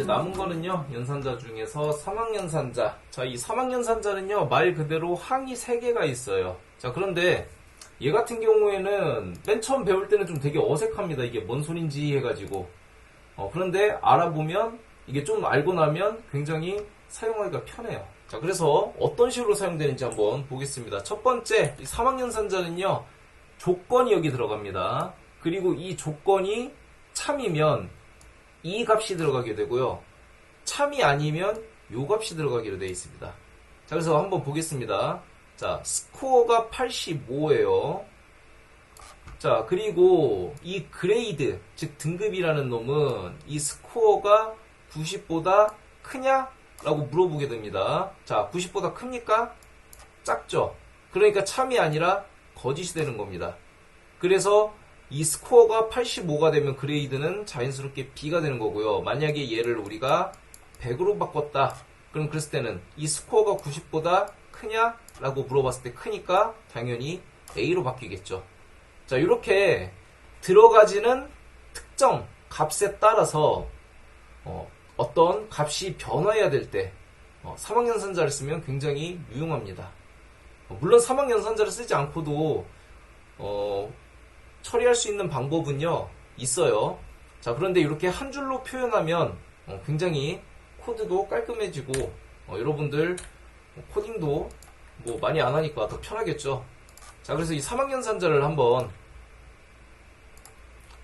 이제 남은 거는요, 연산자 중에서 사막연산자. 자, 이 사막연산자는요, 말 그대로 항이 3개가 있어요. 자, 그런데 얘 같은 경우에는 맨 처음 배울 때는 좀 되게 어색합니다. 이게 뭔 소린지 해가지고. 어, 그런데 알아보면 이게 좀 알고 나면 굉장히 사용하기가 편해요. 자, 그래서 어떤 식으로 사용되는지 한번 보겠습니다. 첫 번째, 이 사막연산자는요, 조건이 여기 들어갑니다. 그리고 이 조건이 참이면 이 값이 들어가게 되고요. 참이 아니면 요 값이 들어가기로 되어 있습니다. 자, 그래서 한번 보겠습니다. 자, 스코어가 85예요. 자, 그리고 이 그레이드, 즉 등급이라는 놈은 이 스코어가 90보다 크냐? 라고 물어보게 됩니다. 자, 90보다 큽니까? 작죠? 그러니까 참이 아니라 거짓이 되는 겁니다. 그래서 이 스코어가 85가 되면 그레이드는 자연스럽게 B가 되는 거고요. 만약에 얘를 우리가 100으로 바꿨다. 그럼 그랬을 때는 이 스코어가 90보다 크냐? 라고 물어봤을 때 크니까 당연히 A로 바뀌겠죠. 자, 이렇게 들어가지는 특정 값에 따라서 어, 떤 값이 변화해야 될때 어, 사막연산자를 쓰면 굉장히 유용합니다. 어, 물론 사막연산자를 쓰지 않고도 어, 처리할 수 있는 방법은요 있어요. 자 그런데 이렇게 한 줄로 표현하면 어, 굉장히 코드도 깔끔해지고 어, 여러분들 코딩도 뭐 많이 안 하니까 더 편하겠죠. 자 그래서 이 사막연산자를 한번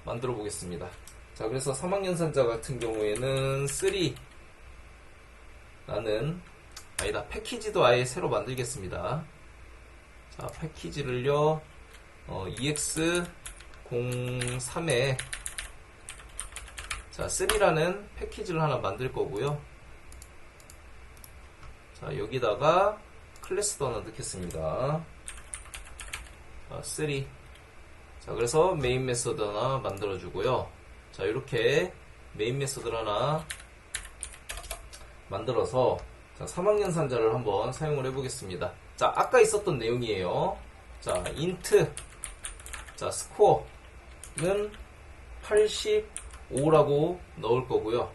만들어 보겠습니다. 자 그래서 사막연산자 같은 경우에는 3라는 아니다 패키지도 아예 새로 만들겠습니다. 자 패키지를요 어, EX03에 자, 3라는 패키지를 하나 만들 거고요. 자, 여기다가 클래스도 하나 넣겠습니다. 자, 3. 자, 그래서 메인 메서드 하나 만들어 주고요. 자, 이렇게 메인 메서드를 하나 만들어서 자, 사막연산자를 한번 사용을 해보겠습니다. 자, 아까 있었던 내용이에요. 자, 인트 자, 스코어 는 85라고 넣을 거고요.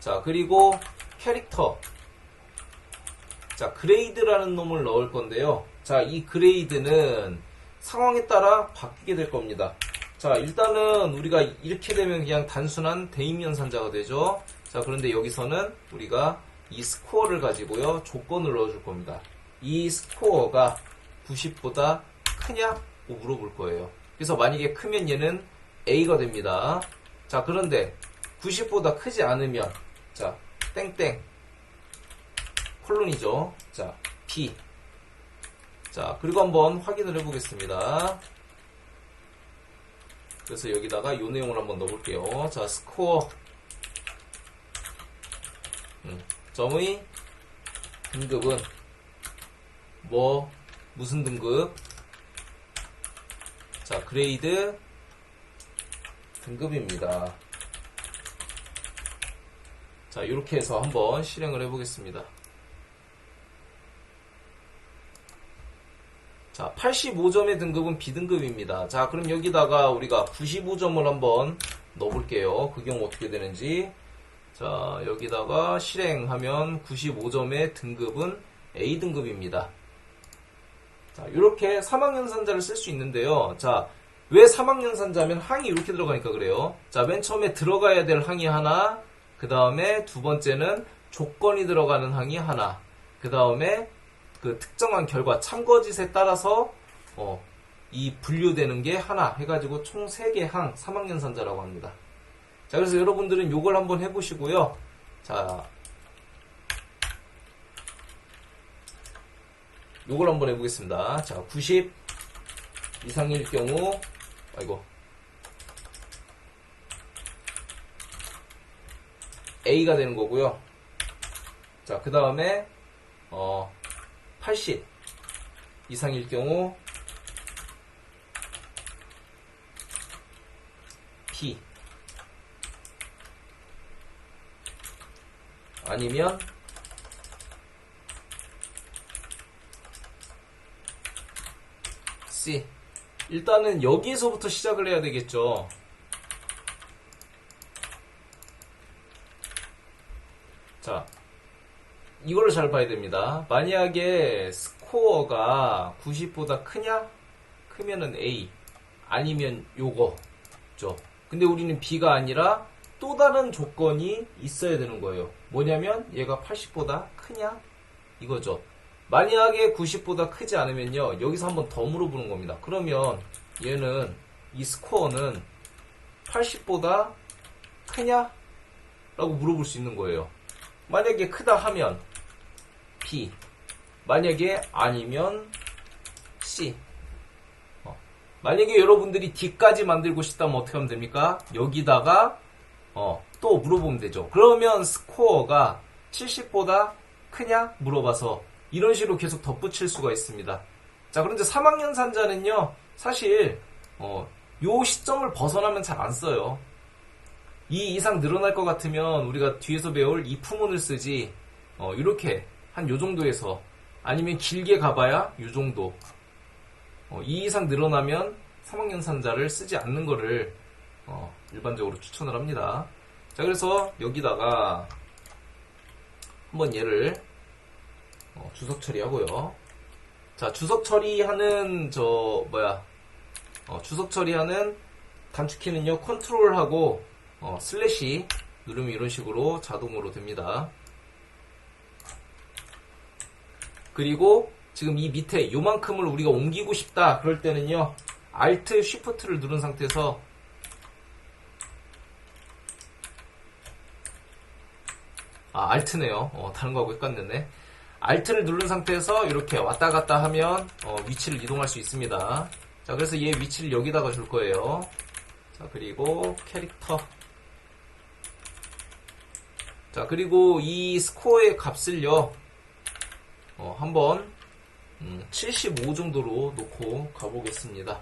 자, 그리고 캐릭터. 자, 그레이드라는 놈을 넣을 건데요. 자, 이 그레이드는 상황에 따라 바뀌게 될 겁니다. 자, 일단은 우리가 이렇게 되면 그냥 단순한 대입연산자가 되죠. 자, 그런데 여기서는 우리가 이 스코어를 가지고요. 조건을 넣어줄 겁니다. 이 스코어가 90보다 크냐? 고 물어볼 거예요. 그래서 만약에 크면 얘는 A가 됩니다. 자, 그런데 90보다 크지 않으면 자, 땡땡 콜론이죠. 자, B. 자, 그리고 한번 확인을 해보겠습니다. 그래서 여기다가 이 내용을 한번 넣어볼게요. 자, 스코어. 음, 점의 등급은 뭐, 무슨 등급? 자, 그레이드 등급입니다. 자, 이렇게 해서 한번 실행을 해보겠습니다. 자, 85점의 등급은 B등급입니다. 자, 그럼 여기다가 우리가 95점을 한번 넣어볼게요. 그 경우 어떻게 되는지. 자, 여기다가 실행하면 95점의 등급은 A등급입니다. 자, 이렇게 사막연산자를 쓸 수 있는데요. 자, 왜 사막연산자면 항이 이렇게 들어가니까 그래요. 자, 맨 처음에 들어가야 될 항이 하나, 그 다음에 두 번째는 조건이 들어가는 항이 하나, 그 다음에 그 특정한 결과 참거짓에 따라서 어, 이 분류되는 게 하나 해가지고 총 3개 항 사막연산자라고 합니다. 자, 그래서 여러분들은 요걸 한번 해보시고요. 자, 요걸 한번 해보겠습니다. 자, 90 이상일 경우, 아이고, A가 되는 거고요. 자, 그 다음에, 어, 80 이상일 경우, P. 아니면, C. 일단은 여기에서부터 시작을 해야 되겠죠. 자, 이걸로 잘 봐야 됩니다. 만약에 스코어가 90보다 크냐? 크면은 A. 아니면 요거죠. 근데 우리는 B가 아니라 또 다른 조건이 있어야 되는 거예요. 뭐냐면 얘가 80보다 크냐? 이거죠. 만약에 90보다 크지 않으면요. 여기서 한번 더 물어보는 겁니다. 그러면 얘는 이 스코어는 80보다 크냐? 라고 물어볼 수 있는 거예요. 만약에 크다 하면 B. 만약에 아니면 C. 어. 만약에 여러분들이 D까지 만들고 싶다면 어떻게 하면 됩니까? 여기다가 어, 또 물어보면 되죠. 그러면 스코어가 70보다 크냐? 물어봐서 이런 식으로 계속 덧붙일 수가 있습니다. 자, 그런데 3학년 산자는요, 사실, 어, 요 시점을 벗어나면 잘 안 써요. 이 이상 늘어날 것 같으면 우리가 뒤에서 배울 이 부문을 쓰지, 어, 이렇게 한 요 정도에서 아니면 길게 가봐야 요 정도. 어, 이 이상 늘어나면 3학년 산자를 쓰지 않는 거를 어, 일반적으로 추천을 합니다. 자, 그래서 여기다가 한번 얘를 어, 주석 처리하고요. 자, 주석 처리하는 저 뭐야? 어, 주석 처리하는 단축키는요. 컨트롤하고 어, 슬래시 누르면 이런 식으로 자동으로 됩니다. 그리고 지금 이 밑에 요만큼을 우리가 옮기고 싶다 그럴 때는요. Alt Shift를 누른 상태에서 아, Alt네요. 어, 다른 거하고 헷갈렸네. Alt를 누른 상태에서 이렇게 왔다 갔다 하면 어, 위치를 이동할 수 있습니다. 자, 그래서 얘 위치를 여기다가 줄 거예요. 자, 그리고 캐릭터. 자, 그리고 이 스코어의 값을요, 어, 한번, 음, 75 정도로 놓고 가보겠습니다.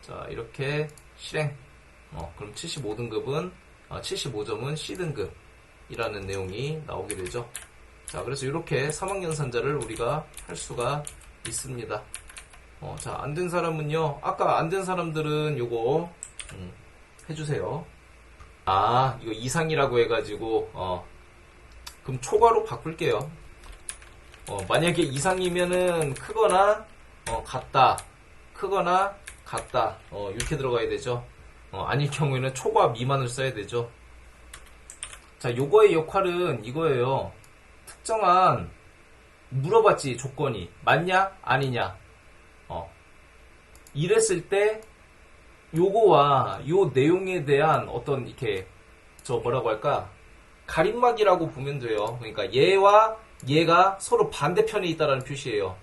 자, 이렇게 실행. 어, 그럼 75등급은, 아, 75점은 C등급이라는 내용이 나오게 되죠. 자, 그래서 이렇게 3학년 산자를 우리가 할 수가 있습니다. 어, 자, 안 된 사람은요, 아까 안 된 사람들은 요거, 음, 해주세요. 아, 이거 이상이라고 해가지고, 어, 그럼 초과로 바꿀게요. 어, 만약에 이상이면은 크거나, 어, 같다. 크거나, 같다. 어, 이렇게 들어가야 되죠. 어, 아닐 경우에는 초과 미만을 써야 되죠. 자, 요거의 역할은 이거예요. 특정한, 물어봤지, 조건이. 맞냐? 아니냐? 어. 이랬을 때, 요거와 요 내용에 대한 어떤 이렇게 저 뭐라고 할까 가림막이라고 보면 돼요. 그러니까 얘와 얘가 서로 반대편에 있다라는 표시예요.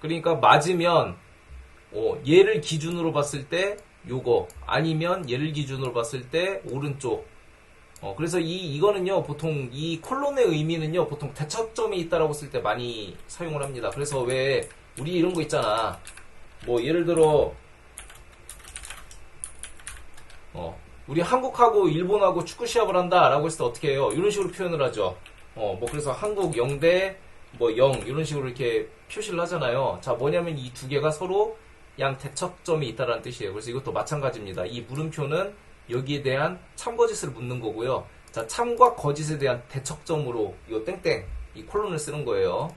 그러니까 맞으면 어, 얘를 기준으로 봤을 때 요거 아니면 얘를 기준으로 봤을 때 오른쪽. 어, 그래서 이 이거는요 보통 이 콜론의 의미는요 보통 대척점에 있다라고 쓸 때 많이 사용을 합니다. 그래서 왜 우리 이런 거 있잖아. 뭐 예를 들어 어, 우리 한국하고 일본하고 축구 시합을 한다라고 했을 때 어떻게 해요? 이런 식으로 표현을 하죠. 어, 뭐 그래서 한국 0대 뭐 0 이런 식으로 이렇게 표시를 하잖아요. 자, 뭐냐면 이 두 개가 서로 양 대척점이 있다라는 뜻이에요. 그래서 이것도 마찬가지입니다. 이 물음표는 여기에 대한 참거짓을 묻는 거고요. 자, 참과 거짓에 대한 대척점으로 이 땡땡 이 콜론을 쓰는 거예요.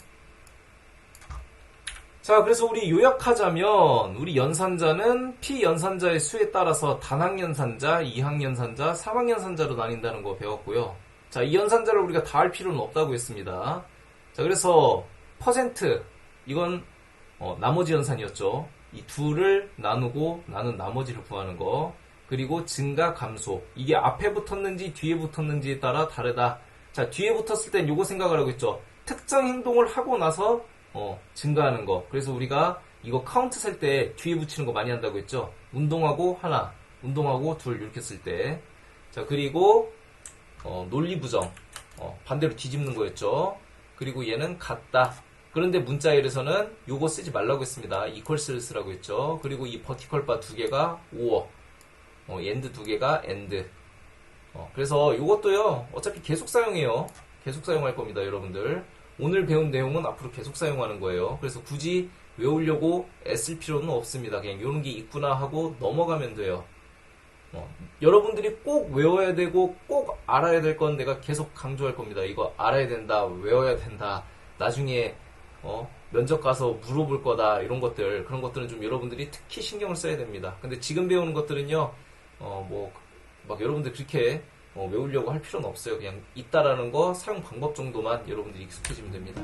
자, 그래서 우리 요약하자면 우리 연산자는 피연산자의 수에 따라서 단학 연산자, 이학 연산자, 삼학 연산자로 나뉜다는 거 배웠고요. 자, 이 연산자를 우리가 다 할 필요는 없다고 했습니다. 자, 그래서 퍼센트 이건 어, 나머지 연산이었죠. 이 둘을 나누고 나눈 나머지를 구하는 거. 그리고 증가 감소. 이게 앞에 붙었는지 뒤에 붙었는지에 따라 다르다. 자, 뒤에 붙었을 땐 요거 생각을 하고 있죠. 특정 행동을 하고 나서 어, 증가하는 거. 그래서 우리가 이거 카운트 셀 때 뒤에 붙이는 거 많이 한다고 했죠. 운동하고 하나, 운동하고 둘 이렇게 쓸 때. 자, 그리고 어, 논리 부정. 어, 반대로 뒤집는 거였죠. 그리고 얘는 같다. 그런데 문자열에서는 요거 쓰지 말라고 했습니다. 이퀄스를 쓰라고 했죠. 그리고 이 버티컬 바 두 개가 5어. 어, 엔드 두 개가 엔드. 어, 그래서 요것도요. 어차피 계속 사용해요. 계속 사용할 겁니다, 여러분들. 오늘 배운 내용은 앞으로 계속 사용하는 거예요. 그래서 굳이 외우려고 애쓸 필요는 없습니다. 그냥 이런 게 있구나 하고 넘어가면 돼요. 어, 여러분들이 꼭 외워야 되고 꼭 알아야 될 건 내가 계속 강조할 겁니다. 이거 알아야 된다, 외워야 된다. 나중에 어, 면접 가서 물어볼 거다 이런 것들 그런 것들은 좀 여러분들이 특히 신경을 써야 됩니다. 근데 지금 배우는 것들은요, 어, 뭐 막 여러분들 그렇게 어, 외우려고 할 필요는 없어요. 그냥 있다라는 거 사용 방법 정도만 여러분들이 익숙해지면 됩니다.